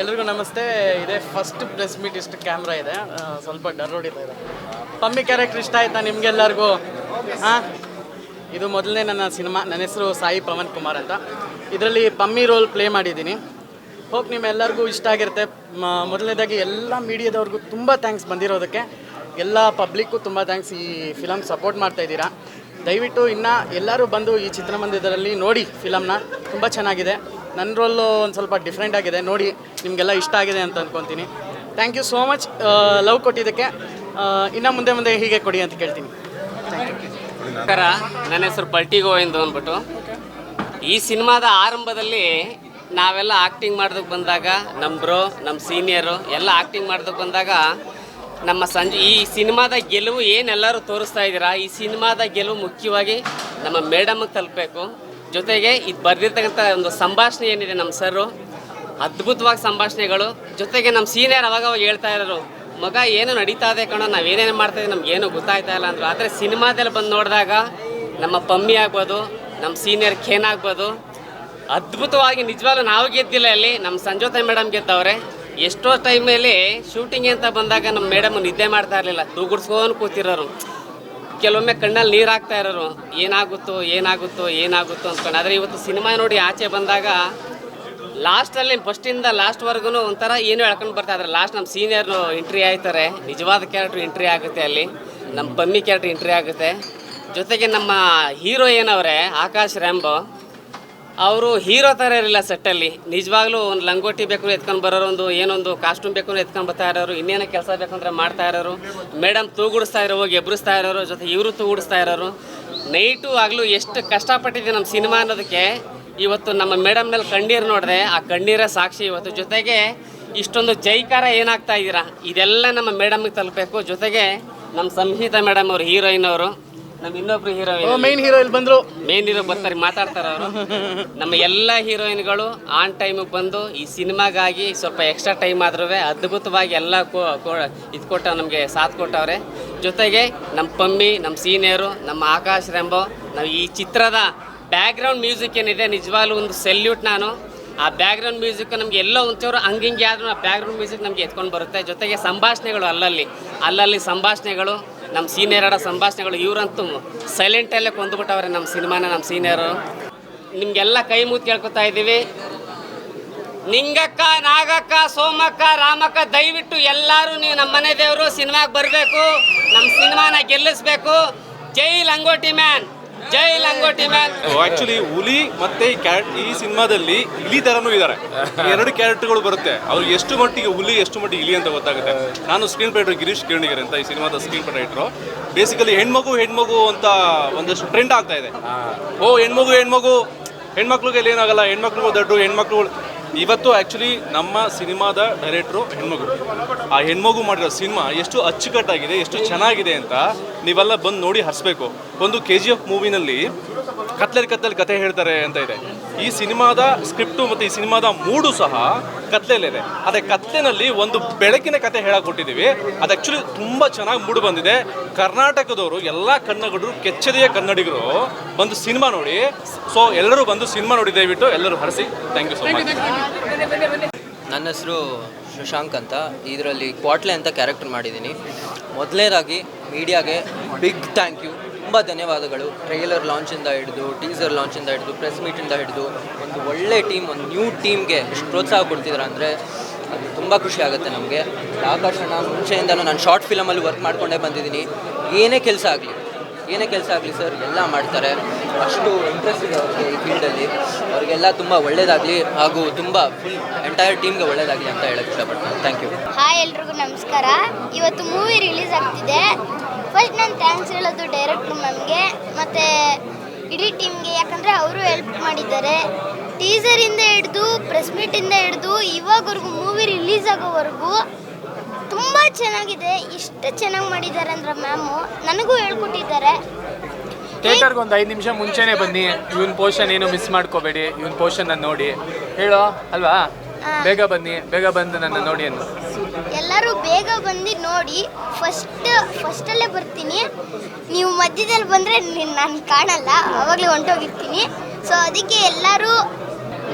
ಎಲ್ರಿಗೂ ನಮಸ್ತೆ. ಇದೇ ಫಸ್ಟ್ ಪ್ರೆಸ್ ಮೀಟ್ ಇಷ್ಟು ಕ್ಯಾಮ್ರಾ ಇದೆ. ಸ್ವಲ್ಪ ಡರ್ ಇದೆ. ಪಮ್ಮಿ ಕ್ಯಾರೆಕ್ಟರ್ ಇಷ್ಟ ಆಯ್ತಾ ನಿಮ್ಗೆಲ್ಲರಿಗೂ? ಹಾಂ ಇದು ಮೊದಲನೇ ನನ್ನ ಸಿನಿಮಾ. ನನ್ನ ಹೆಸರು ಸಾಯಿ ಪವನ್ ಕುಮಾರ್ ಅಂತ. ಇದರಲ್ಲಿ ಪಮ್ಮಿ ರೋಲ್ ಪ್ಲೇ ಮಾಡಿದ್ದೀನಿ. ಹೋಪ್ ನಿಮ್ಮೆಲ್ಲರಿಗೂ ಇಷ್ಟ ಆಗಿರುತ್ತೆ. ಮೊದಲನೇದಾಗಿ ಎಲ್ಲ ಮೀಡಿಯಾದವ್ರಿಗೂ ತುಂಬ ಥ್ಯಾಂಕ್ಸ್ ಬಂದಿರೋದಕ್ಕೆ. ಎಲ್ಲ ಪಬ್ಲಿಕ್ಕು ತುಂಬ ಥ್ಯಾಂಕ್ಸ್ ಈ ಫಿಲಮ್ ಸಪೋರ್ಟ್ ಮಾಡ್ತಾ ಇದ್ದೀರಾ. ದಯವಿಟ್ಟು ಇನ್ನು ಎಲ್ಲರೂ ಬಂದು ಈ ಚಿತ್ರಮಂದಿರದಲ್ಲಿ ನೋಡಿ ಫಿಲಮ್ನ ತುಂಬ ಚೆನ್ನಾಗಿದೆ. ನನ್ನ ರೋಲು ಒಂದು ಸ್ವಲ್ಪ ಡಿಫ್ರೆಂಟ್ ಆಗಿದೆ. ನೋಡಿ, ನಿಮಗೆಲ್ಲ ಇಷ್ಟ ಆಗಿದೆ ಅಂತ ಅಂದ್ಕೊತೀನಿ thank you so much love ಕೊಟ್ಟಿದ್ದಕ್ಕೆ. ಇನ್ನು ಮುಂದೆ ಮುಂದೆ ಹೀಗೆ ಕೊಡಿ ಅಂತ ಕೇಳ್ತೀನಿ. ನಮಸ್ಕಾರ. ನನ್ನ ಹೆಸರು ಪಲ್ಟಿ ಗೋವಿಂದ್ ಅಂದ್ಬಿಟ್ಟು. ಈ ಸಿನಿಮಾದ ಆರಂಭದಲ್ಲಿ ನಾವೆಲ್ಲ ಆ್ಯಕ್ಟಿಂಗ್ ಮಾಡೋದಕ್ಕೆ ಬಂದಾಗ ನಮ್ಮ ಬ್ರೋ ನಮ್ಮ ಸೀನಿಯರು ಎಲ್ಲ ಆ್ಯಕ್ಟಿಂಗ್ ಮಾಡೋದಕ್ಕೆ ಬಂದಾಗ ನಮ್ಮ ಸಂಜೆ, ಈ ಸಿನಿಮಾದ ಗೆಲುವು ಏನೆಲ್ಲರೂ ತೋರಿಸ್ತಾ ಇದ್ದೀರಾ? ಈ ಸಿನಿಮಾದ ಗೆಲುವು ಮುಖ್ಯವಾಗಿ ನಮ್ಮ ಮೇಡಮ್ಗೆ ತಲುಪಬೇಕು. ಜೊತೆಗೆ ಇದು ಬರೆದಿರ್ತಕ್ಕಂಥ ಒಂದು ಸಂಭಾಷಣೆ ಏನಿದೆ ನಮ್ಮ ಸರು ಅದ್ಭುತವಾಗಿ ಸಂಭಾಷಣೆಗಳು. ಜೊತೆಗೆ ನಮ್ಮ ಸೀನಿಯರ್ ಅವಾಗ ಅವಾಗ ಹೇಳ್ತಾ ಇರೋರು, ಮಗ, ಏನು ನಡೀತಾ ಇದೆ ಕಣೋ? ನಾವೇನೇನು ಮಾಡ್ತಾ ಇದ್ದೀವಿ? ನಮ್ಗೆ ಏನು ಗೊತ್ತಾಯ್ತಾ ಇಲ್ಲ ಅಂದರು. ಆದರೆ ಸಿನಿಮಾದಲ್ಲಿ ಬಂದು ನೋಡಿದಾಗ ನಮ್ಮ ಪಮ್ಮಿ ಆಗ್ಬೋದು ನಮ್ಮ ಸೀನಿಯರ್ ಖೇನ್ ಆಗ್ಬೋದು. ಅದ್ಭುತವಾಗಿ ನಿಜವಾಗ್ಲೂ ನಾವು ಗೆದ್ದಿಲ್ಲ ಅಲ್ಲಿ ನಮ್ಮ ಸಂಜೋತ ಮೇಡಮ್ ಗೆದ್ದವ್ರೆ. ಎಷ್ಟೋ ಟೈಮಲ್ಲಿ ಶೂಟಿಂಗ್ ಅಂತ ಬಂದಾಗ ನಮ್ಮ ಮೇಡಮ್ ನಿದ್ದೆ ಮಾಡ್ತಾ ಇರಲಿಲ್ಲ. ತೂಗುಡ್ಸ್ಕೊಂಡು ಕೂತಿರೋರು. ಕೆಲವೊಮ್ಮೆ ಕಣ್ಣಲ್ಲಿ ನೀರು ಹಾಕ್ತಾ ಇರೋರು, ಏನಾಗುತ್ತೋ ಏನಾಗುತ್ತೋ ಏನಾಗುತ್ತೋ ಅಂತ ಆದರೆ ಇವತ್ತು ಸಿನಿಮಾ ನೋಡಿ ಆಚೆ ಬಂದಾಗ ಲಾಸ್ಟಲ್ಲಿ ಫಸ್ಟಿಂದ ಲಾಸ್ಟ್ವರೆಗೂ ಒಂಥರ ಏನು ಹೇಳ್ಕೊಂಡು ಬರ್ತಾ ಇದ್ದಾರೆ. ಲಾಸ್ಟ್ ನಮ್ಮ ಸೀನಿಯರ್ನು ಎಂಟ್ರಿ ಆಯ್ತಾರೆ. ನಿಜವಾದ ಕ್ಯಾರೆಕ್ಟ್ರ್ ಎಂಟ್ರಿ ಆಗುತ್ತೆ ಅಲ್ಲಿ. ನಮ್ಮ ಬಮ್ಮಿ ಕ್ಯಾರೆಕ್ಟ್ರ್ ಎಂಟ್ರಿ ಆಗುತ್ತೆ. ಜೊತೆಗೆ ನಮ್ಮ ಹೀರೋಯಿನ್ ಏನವ್ರೆ, ಆಕಾಶ್ ರ್ಯಾಂಬೋ. ಅವರು ಹೀರೋ ಥರ ಇರಲಿಲ್ಲ ಸೆಟ್ಟಲ್ಲಿ ನಿಜವಾಗ್ಲೂ ಒಂದು ಲಂಗೋಟಿ ಬೇಕು ಎತ್ಕೊಂಡು ಬರೋರು ಒಂದು, ಏನೊಂದು ಕಾಸ್ಟ್ಯೂಮ್ ಬೇಕು ಎತ್ಕೊಂಡು ಬರ್ತಾ ಇರೋರು, ಇನ್ನೇನೋ ಕೆಲಸ ಬೇಕು ಅಂದರೆ ಮಾಡ್ತಾ ಇರೋರು. ಮೇಡಮ್ ತೂಗುಡಿಸ್ತಾ ಇರೋ ಹೋಗಿ ಎಬ್ಬರಿಸ್ತಾ ಇರೋರು, ಜೊತೆ ಇವರು ತೂಗುಡಿಸ್ತಾ ಇರೋರು. ನೈಟು ಆಗಲೂ ಎಷ್ಟು ಕಷ್ಟಪಟ್ಟಿದೆ ನಮ್ಮ ಸಿನಿಮಾ ಅನ್ನೋದಕ್ಕೆ. ಇವತ್ತು ನಮ್ಮ ಮೇಡಮ್ ಮೇಲೆ ಕಣ್ಣೀರು ನೋಡಿದೆ, ಆ ಕಣ್ಣೀರ ಸಾಕ್ಷಿ ಇವತ್ತು. ಜೊತೆಗೆ ಇಷ್ಟೊಂದು ಜೈಕಾರ ಏನಾಗ್ತಾ ಇದ್ದೀರಾ? ಇದೆಲ್ಲ ನಮ್ಮ ಮೇಡಮ್ಗೆ ತಲುಪಬೇಕು. ಜೊತೆಗೆ ನಮ್ಮ ಸಂಹಿತಾ ಮೇಡಮ್ ಅವರು ಹೀರೋಯಿನ್ ಅವರು. ನಮ್ಮ ಇನ್ನೊಬ್ರು ಹೀರೋಯಿನ್ ಮೈನ್ ಹೀರೋ ಇಲ್ಲಿ ಬಂದರು. ಮೇನ್ ಹೀರೋ ಬರ್ತಾರೆ ಮಾತಾಡ್ತಾರೆ ಅವರು. ನಮ್ಮ ಎಲ್ಲ ಹೀರೋಯಿನ್ಗಳು ಆನ್ ಟೈಮಿಗೆ ಬಂದು ಈ ಸಿನಿಮಾಗಾಗಿ ಸ್ವಲ್ಪ ಎಕ್ಸ್ಟ್ರಾ ಟೈಮ್ ಆದ್ರೂ ಅದ್ಭುತವಾಗಿ ಎಲ್ಲ ಕೋ ಇದು ಕೊಟ್ಟ ನಮಗೆ ಸಾಥ್ ಕೊಟ್ಟವ್ರೆ. ಜೊತೆಗೆ ನಮ್ಮ ಪಮ್ಮಿ ನಮ್ಮ ಸೀನಿಯರು ನಮ್ಮ ಆಕಾಶ್ ರೆಂಬೋ ನಾವು ಈ ಚಿತ್ರದ ಬ್ಯಾಕ್ಗ್ರೌಂಡ್ ಮ್ಯೂಸಿಕ್ ಏನಿದೆ ನಿಜವಾಗ್ಲೂ ಒಂದು ಸೆಲ್ಯೂಟ್ ನಾನು. ಆ ಬ್ಯಾಕ್ಗ್ರೌಂಡ್ ಮ್ಯೂಸಿಕ್ ನಮಗೆ ಎಲ್ಲ ಒಂಚೂರು ಹಂಗಿಂಗೆ ಆದ್ರೂ ಆ ಬ್ಯಾಕ್ಗ್ರೌಂಡ್ ಮ್ಯೂಸಿಕ್ ನಮಗೆ ಎತ್ಕೊಂಡು ಬರುತ್ತೆ. ಜೊತೆಗೆ ಸಂಭಾಷಣೆಗಳು ಅಲ್ಲಲ್ಲಿ. ಅಲ್ಲಲ್ಲಿ ಸಂಭಾಷಣೆಗಳು ನಮ್ಮ ಸೀನಿಯರ್ ಆಡೋ ಸಂಭಾಷಣೆಗಳು ಇವರಂತೂ ಸೈಲೆಂಟಲ್ಲೇ ಕೊಂದುಬಿಟ್ಟವ್ರೆ ನಮ್ಮ ಸಿನಿಮಾನ, ನಮ್ಮ ಸೀನಿಯರು ನಿಮಗೆಲ್ಲ ಕೈ ಮುಗಿ ಕೇಳ್ಕೊತಾ ಇದ್ದೀವಿ. ನಿಂಗಕ್ಕ, ನಾಗಕ್ಕ, ಸೋಮಕ್ಕ, ರಾಮಕ್ಕ ದಯವಿಟ್ಟು ಎಲ್ಲರೂ ನೀವು ನಮ್ಮ ಮನೆ ದೇವರು, ಸಿನಿಮಾಗೆ ಬರಬೇಕು, ನಮ್ಮ ಸಿನಿಮಾನ ಗೆಲ್ಲಿಸ್ಬೇಕು. Jai Langoti man. Jai Langoti man. Actually ಹುಲಿ ಮತ್ತೆ ಈ ಕ್ಯಾರೆಟ್ ಈ ಸಿನಿಮಾದಲ್ಲಿ ಇಲಿ ತರನು ಇದ್ದಾರೆ ಎರಡು ಕ್ಯಾರೆಕ್ಟರ್ಗಳು ಬರುತ್ತೆ. ಅವ್ರು ಎಷ್ಟು ಮಟ್ಟಿಗೆ ಹುಲಿ ಎಷ್ಟು ಮಟ್ಟಿಗೆ ಇಲಿ ಅಂತ ಗೊತ್ತಾಗುತ್ತೆ. ನಾನು ಸ್ಕ್ರೀನ್ ರೈಟರ್ ಗಿರೀಶ್ ಕಿರಣಿಗರ್ ಅಂತ ಈ ಸಿನಿಮಾದ ಸ್ಕ್ರೀನ್ ರೈಟರು ಬೇಸಿಕಲಿ ಹೆಣ್ಮಗು ಹೆಣ್ಮಗು ಅಂತ ಒಂದಷ್ಟು ಟ್ರೆಂಡ್ ಆಗ್ತಾ ಇದೆ. ಓ ಹೆಣ್ಮಗು ಹೆಣ್ಮಗು. ಹೆಣ್ಮಕ್ಳಿಗೆ ಇಲ್ಲಿ ಏನಾಗಲ್ಲ. ಹೆಣ್ಮಕ್ಳು ದೊಡ್ಡ ಹೆಣ್ಮಕ್ಳು ಇವತ್ತು ಆ್ಯಕ್ಚುಲಿ ನಮ್ಮ ಸಿನಿಮಾದ ಡೈರೆಕ್ಟ್ರು ಹೆಣ್ಮಗು. ಆ ಹೆಣ್ಮಗು ಮಾಡಿರೋ ಸಿನಿಮಾ ಎಷ್ಟು ಅಚ್ಚುಕಟ್ಟಾಗಿದೆ, ಎಷ್ಟು ಚೆನ್ನಾಗಿದೆ ಅಂತ ನೀವೆಲ್ಲ ಬಂದು ನೋಡಿ ಹರಿಸ್ಬೇಕು. ಒಂದು ಕೆ ಜಿ ಎಫ್ ಮೂವಿನಲ್ಲಿ ಕತ್ಲಲ್ಲಿ ಕತ್ತಲ್ಲಿ ಕತೆ ಹೇಳ್ತಾರೆ ಅಂತ ಇದೆ. ಈ ಸಿನಿಮಾದ ಸ್ಕ್ರಿಪ್ಟು ಮತ್ತು ಈ ಸಿನಿಮಾದ ಮೂಡು ಸಹ ಕತ್ಲೆಯಲ್ಲಿದೆ. ಅದೇ ಕತ್ಲೆನಲ್ಲಿ ಒಂದು ಬೆಳಕಿನ ಕತೆ ಹೇಳಕ್ ಕೊಟ್ಟಿದ್ದೀವಿ ಅದು ಆ್ಯಕ್ಚುಲಿ ತುಂಬ ಚೆನ್ನಾಗಿ ಮೂಡು ಬಂದಿದೆ. ಕರ್ನಾಟಕದವರು ಎಲ್ಲ ಕನ್ನಡಿಗರು, ಕೆಚ್ಚದೆಯ ಕನ್ನಡಿಗರು ಬಂದು ಸಿನಿಮಾ ನೋಡಿ. ಸೊ ಎಲ್ಲರೂ ಬಂದು ಸಿನಿಮಾ ನೋಡಿ, ದಯವಿಟ್ಟು ಎಲ್ಲರೂ ಹರಿಸಿ. ಥ್ಯಾಂಕ್ ಯು ಸೊ ಮಚ್ ನನ್ನ ಹೆಸರು ಶಶಾಂಕ್ ಅಂತ. ಇದರಲ್ಲಿ ಕ್ವಾಟ್ಲೆ ಅಂತ ಕ್ಯಾರೆಕ್ಟರ್ ಮಾಡಿದ್ದೀನಿ. ಮೊದಲನೇದಾಗಿ ಮೀಡಿಯಾಗೆ ಬಿಗ್ ಥ್ಯಾಂಕ್ ಯು ತುಂಬ ಧನ್ಯವಾದಗಳು. ಟ್ರೈಲರ್ ಲಾಂಚಿಂದ ಹಿಡಿದು, ಟೀಸರ್ ಲಾಂಚಿಂದ ಹಿಡಿದು, ಪ್ರೆಸ್ ಮೀಟಿಂದ ಹಿಡಿದು ಒಂದು ಒಳ್ಳೆ ಟೀಮ್, ಒಂದು ನ್ಯೂ ಟೀಮ್ಗೆ ಎಷ್ಟು ಪ್ರೋತ್ಸಾಹ ಕೊಡ್ತಿದ್ರು ಅಂದರೆ ಅದು ತುಂಬ ಖುಷಿ ಆಗುತ್ತೆ ನಮಗೆ. ಆಕರ್ಷಣ ಮುಂಚೆಯಿಂದನೂ ನಾನು ಶಾರ್ಟ್ ಫಿಲಮಲ್ಲಿ ವರ್ಕ್ ಮಾಡ್ಕೊಂಡೇ ಬಂದಿದ್ದೀನಿ. ಏನೇ ಕೆಲಸ ಆಗಲಿ, ಏನೇ ಕೆಲಸ ಆಗಲಿ ಸರ್, ಎಲ್ಲ ಮಾಡ್ತಾರೆ. ಅಷ್ಟು ಇಂಟ್ರೆಸ್ಟ್ ಇದೆ ಅವ್ರಿಗೆ ಈ ಫೀಲ್ಡಲ್ಲಿ. ಅವರಿಗೆಲ್ಲ ತುಂಬ ಒಳ್ಳೆಯದಾಗಲಿ ಹಾಗೂ ತುಂಬ ಫುಲ್ ಎಂಟೈರ್ ಟೀಮ್ಗೆ ಒಳ್ಳೆಯದಾಗಲಿ ಅಂತ ಹೇಳಕ್ಕೆ ಇಷ್ಟಪಡ್ತೀನಿ. ಥ್ಯಾಂಕ್ ಯು ಹಾಯ್ ಎಲ್ರಿಗೂ ನಮಸ್ಕಾರ. ಇವತ್ತು ಮೂವಿ ರಿಲೀಸ್ ಆಗ್ತಿದೆ. ಫಸ್ಟ್ ನಾನು ಥ್ಯಾಂಕ್ಸ್ ಹೇಳೋದು ಡೈರೆಕ್ಟ್ರು ಮ್ಯಾಮ್ಗೆ ಮತ್ತು ಇಡೀ ಟೀಮ್ಗೆ, ಯಾಕಂದರೆ ಅವರು ಹೆಲ್ಪ್ ಮಾಡಿದ್ದಾರೆ. ಟೀಸರಿಂದ ಹಿಡಿದು ಪ್ರೆಸ್ ಮೀಟಿಂದ ಹಿಡ್ದು, ಇವಾಗವರೆಗೂ ಮೂವಿ ರಿಲೀಸ್ ಆಗೋವರೆಗೂ ತುಂಬ ಚೆನ್ನಾಗಿದೆ. ಇಷ್ಟು ಚೆನ್ನಾಗಿ ಮಾಡಿದ್ದಾರೆ ಅಂದ್ರೆ ಮ್ಯಾಮು ನನಗೂ ಹೇಳ್ಕೊಟ್ಟಿದ್ದಾರೆ. ಥಿಯೇಟರ್ಗೆ ಒಂದು ಐದು ನಿಮಿಷ ಮುಂಚೆನೇ ಬನ್ನಿ. ಇವನ್ ಪೋರ್ಷನ್ ಏನು ಮಿಸ್ ಮಾಡ್ಕೋಬೇಡಿ. ಇವನ್ ಪೋರ್ಷನ್ ನಾನು ನೋಡಿ. ಹೇಳೋ, ಅಲ್ವಾ? ಬೇಗ ಬನ್ನಿ, ಬೇಗ ಬಂದು ನನ್ನ ನೋಡಿ ಅನ್ನು ಎಲ್ಲರೂ ಬೇಗ ಬಂದು ನೋಡಿ ಫಸ್ಟ್ ಫಸ್ಟಲ್ಲೇ ಬರ್ತೀನಿ. ನೀವು ಮಧ್ಯದಲ್ಲಿ ಬಂದರೆ ನಾನು ಕಾಣಲ್ಲ, ಅವಾಗಲೇ ಹೊಂಟೋಗಿರ್ತೀನಿ. ಸೊ ಅದಕ್ಕೆ ಎಲ್ಲರೂ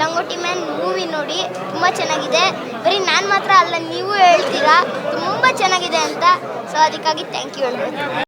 ಲಂಗೋಟಿ ಮ್ಯಾನ್ ಮೂವಿ ನೋಡಿ, ತುಂಬ ಚೆನ್ನಾಗಿದೆ. ಬರೀ ನಾನು ಮಾತ್ರ ಅಲ್ಲ, ನೀವು ಹೇಳ್ತೀರಾ, ತುಂಬ ಚೆನ್ನಾಗಿದೆ ಅಂತ. ಸೊ ಅದಕ್ಕಾಗಿ ಥ್ಯಾಂಕ್ ಯು ಹೇಳ್ಬೋದು